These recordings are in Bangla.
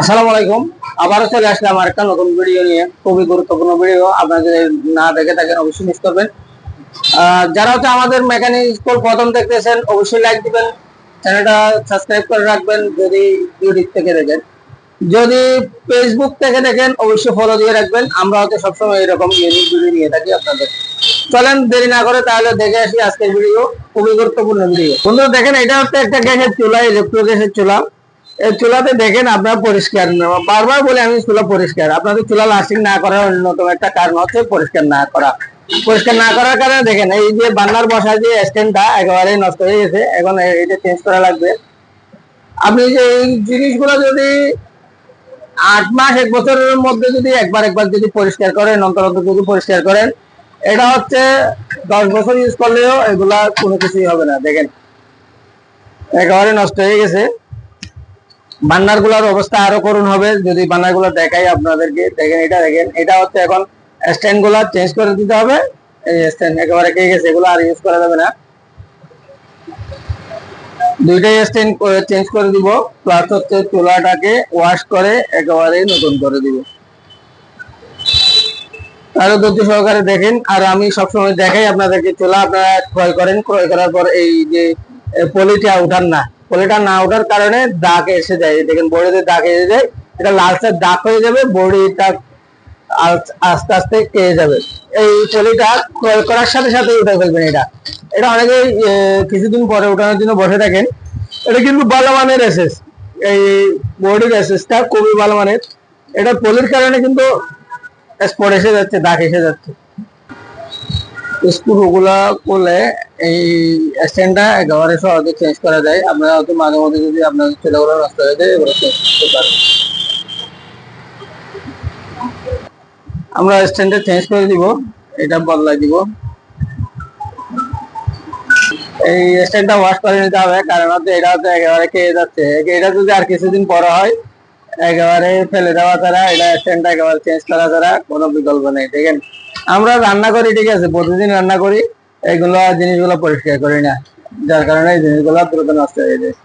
আসসালামু আলাইকুম। আবারও চলে আসলাম আর একটা নতুন ভিডিও নিয়ে। খুবই গুরুত্বপূর্ণ ভিডিও আপনারা যদি না দেখে থাকেন, অবশ্যই মিস করবেন। যারা হচ্ছে আমাদের মেকানিক স্কুল প্রথম দেখতেছেন, অবশ্যই লাইক দিবেন। চ্যানেলটা সাবস্ক্রাইব করে রাখবেন, যদি ইউটিউব থেকে দেখেন। যদি ফেসবুক থেকে দেখেন, অবশ্যই ফলো দিয়ে রাখবেন। আমরা হচ্ছে সবসময় এরকম ইউনিক ভিডিও নিয়ে থাকি আপনাদের। চলেন, দেরি না করে তাহলে দেখে আসি আজকের ভিডিও খুবই গুরুত্বপূর্ণ ভিডিও বন্ধুরা, দেখেন, এটা হচ্ছে একটা গ্যাসের চুলা ইলেকট্রিক গ্যাসের চুলা। চুলাতে দেখেন আপনার পরিষ্কার বারবার বলে আমি চুলা পরিষ্কার। আপনাদের চুলা লাস্টিং না করার অন্যতম একটা কারণ হচ্ছে পরিষ্কার না করা। পরিষ্কার না করার কারণে দেখেন, এই যে বান্নার বসা যে স্ট্যান্ডটা একেবারে নষ্ট হয়ে গেছে। এখন এটা চেঞ্জ করা লাগবে। আপনি যে এই জিনিসগুলো যদি আট মাস, এক বছরের মধ্যে যদি একবার একবার যদি পরিষ্কার করেন, অন্তর অন্তর যদি পরিষ্কার করেন, এটা হচ্ছে দশ বছর ইউজ করলেও এগুলা কোনো কিছুই হবে না। দেখেন, একেবারে নষ্ট হয়ে গেছে। বান্নারগুলার অবস্থা আরও করুন হবে। যদি বান্নারগুলো দেখাই আপনাদেরকে, দেখেন এটা দেখেন, এটা হচ্ছে এখন স্ট্যান্ডগুলা চেঞ্জ করে দিতে হবে। এই স্ট্যান্ড একেবারে কে গেছে, এগুলো আর ইউজ করা যাবে না। দুইটাই স্ট্যান্ড চেঞ্জ করে দিব প্লাস হচ্ছে চুলাটাকে ওয়াশ করে একেবারে নতুন করে দিব। আরও ধৈর্য সহকারে দেখেন, আর আমি সবসময় দেখাই আপনাদেরকে, চুলা আপনারা ক্রয় করেন। ক্রয় করার পর এই যে পলিটা উঠান না। পলিটা না ওঠার কারণে দাগ এসে যায়। দেখেন বডিতে দাগ এসে যায়, এটা লালচে দাগ হয়ে যাবে, বডিটা আস্তে আস্তে কেয়ে যাবে। এই পলিটা ক্রয় করার সাথে সাথে উঠে ফেলবেন এটা। এটা অনেকে কিছুদিন পরে উঠানোর জন্য বসে থাকেন। এটা কিন্তু ভালো মানের এসেস এই বডির এসেসটা খুবই ভালো মানের এটা পলির কারণে কিন্তু স্পট এসে যাচ্ছে, দাগ এসে যাচ্ছে। করলে এই স্ট্যান্ডটা একেবারে সহজে চেঞ্জ করা যায়। হয়তো মাঝে মধ্যে যদি ছেলেগুলো নষ্ট হয়ে যায় চেঞ্জ করতে আমরা স্ট্যান্ডটা চেঞ্জ করে দিব, এটা বদলাই দিব। এই স্ট্যান্ডটা ওয়াশ করে নিতে হবে, কারণ হচ্ছে এটা হচ্ছে একেবারে খেয়ে যাচ্ছে। এটা যদি আর কিছুদিন পরে হয়, একেবারে ফেলে দেওয়া ছাড়া, এটা স্ট্যান্ডটা একেবারে চেঞ্জ করা ছাড়া কোনো বিকল্প নেই দেখেন আমরা রান্না করি, ঠিক আছে? প্রতিদিন রান্না করি। এইগুলো জিনিসগুলো পরিষ্কার করি না। যার কারণে এই জিনিসগুলো দ্রুত নষ্ট হয়ে যায়।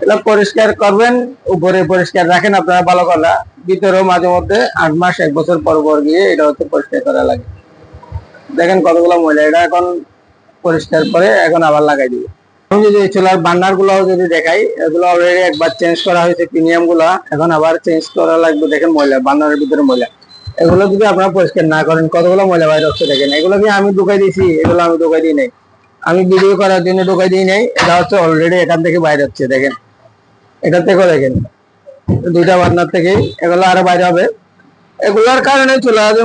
এগুলো পরিষ্কার করবেন, উপরে পরিষ্কার রাখেন, আপনারা ভালো কথা। ভিতরেও মাঝে মধ্যে আট মাস, এক বছর পর পর গিয়ে এটা হচ্ছে পরিষ্কার করা লাগে। দেখেন কতগুলো ময়লা, এটা এখন পরিষ্কার করে এখন আবার লাগাই দিবে। আমি যদি চুলার বান্নারগুলো যদি দেখাই, এগুলো অলরেডি একবার চেঞ্জ করা হয়েছে প্রিমিয়ামগুলা। এখন আবার চেঞ্জ করা লাগবে, দেখেন ময়লা, বান্নারের ভিতরে ময়লা। এগুলো যদি আপনারা পরিষ্কার না করেন, কতগুলো ময়লা বাইরে হচ্ছে দেখেন। এগুলো কি আমি ঢুকাই দিয়েছি? এগুলো আমি ঢুকাই দিই নাই। আমি ভিডিও করার জন্য ঢুকাই দিই নাই। এটা হচ্ছে অলরেডি এখান থেকে বাইরে হচ্ছে, দেখেন। এটা থেকেও দেখেন। দুইটা বান্নার থেকে এগুলো আরও বাইরে হবে। এগুলোর কারণে চুলাতে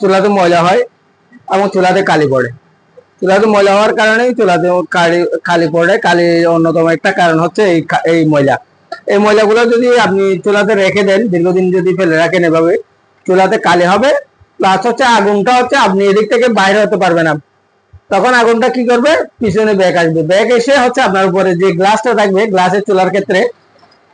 চুলাতে ময়লা হয় এবং চুলাতে কালি পড়ে। চুলাতে ময়লা হওয়ার কারণেই চুলাতে কালি কালি পড়ে। কালি অন্যতম একটা কারণ হচ্ছে এই এই ময়লা। এই ময়লাগুলো যদি আপনি চুলাতে রেখে দেন, দীর্ঘদিন যদি ফেলে রাখেন এভাবে, চুলাতে কালি হবে প্লাস হচ্ছে আগুনটা হচ্ছে আপনি এদিক থেকে বাইরে হতে পারবেন না। তখন আগুনটা কি করবে? পিছনে ব্যাগ আসবে। ব্যাগ এসে হচ্ছে আপনার উপরে যে গ্লাসটা থাকবে গ্লাসের চুলার ক্ষেত্রে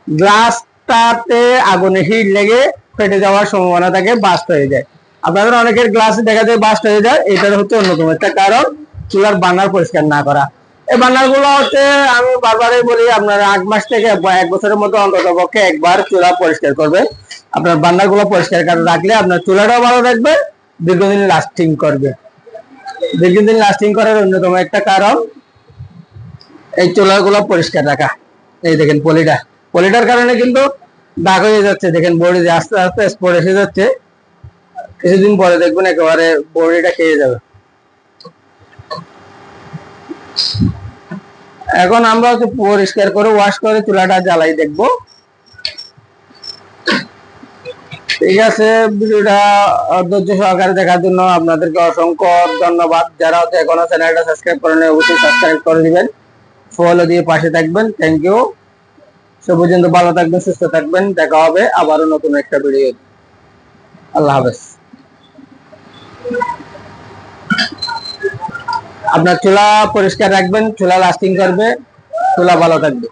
গ্লাসটাতে আগুনে হিট লেগে ফেটে যাওয়ার সম্ভাবনা থাকে বাস্ট হয়ে যায়। আপনাদের অনেকের গ্লাস দেখা যায় বাস্ট হয়ে যায়, এটার হচ্ছে অন্যতম একটা কারণ, চুলার বার্নার পরিষ্কার না করা। এই বার্নারগুলো হচ্ছে আমি বারবারই বলি, আপনার আট মাস থেকে এক বছরের মতো অন্তত পক্ষে একবার চুলা পরিষ্কার করবেন। আপনার বার্নারগুলো পরিষ্কার করে রাখলে আপনার চুলাটাও ভালো থাকবে, দীর্ঘদিন লাস্টিং করবে। দীর্ঘদিন লাস্টিং করার অন্যতম একটা কারণ, এই চুলাগুলো পরিষ্কার রাখা। এই দেখেন পলিটা। পলিটার কারণে কিন্তু দাগ হয়ে যাচ্ছে। দেখেন বডি আস্তে আস্তে স্পট এসে যাচ্ছে, কিছুদিন পরে দেখবেন একেবারে বডিটা খেয়ে যাবে। এখন আমরা হচ্ছে পরিষ্কার করে ওয়াশ করে চুলাটা জ্বালাই দেখব। ঠিক আছে, ভিডিওটা ধৈর্য সহকারে দেখার জন্য আপনাদেরকে অসংখ্য ধন্যবাদ। যারা হচ্ছে এখনও চ্যানেলটা সাবস্ক্রাইব করেন অবশ্যই সাবস্ক্রাইব করে দিবেন। ফলো দিয়ে পাশে থাকবেন। থ্যাংক ইউ সে পর্যন্ত ভালো থাকবেন, সুস্থ থাকবেন। দেখা হবে আবারও নতুন একটা ভিডিও আল্লাহ হাফেজ। আপনার চুলা পরিষ্কার রাখবেন চুলা লাস্টিং করবে চুলা ভালো থাকবে।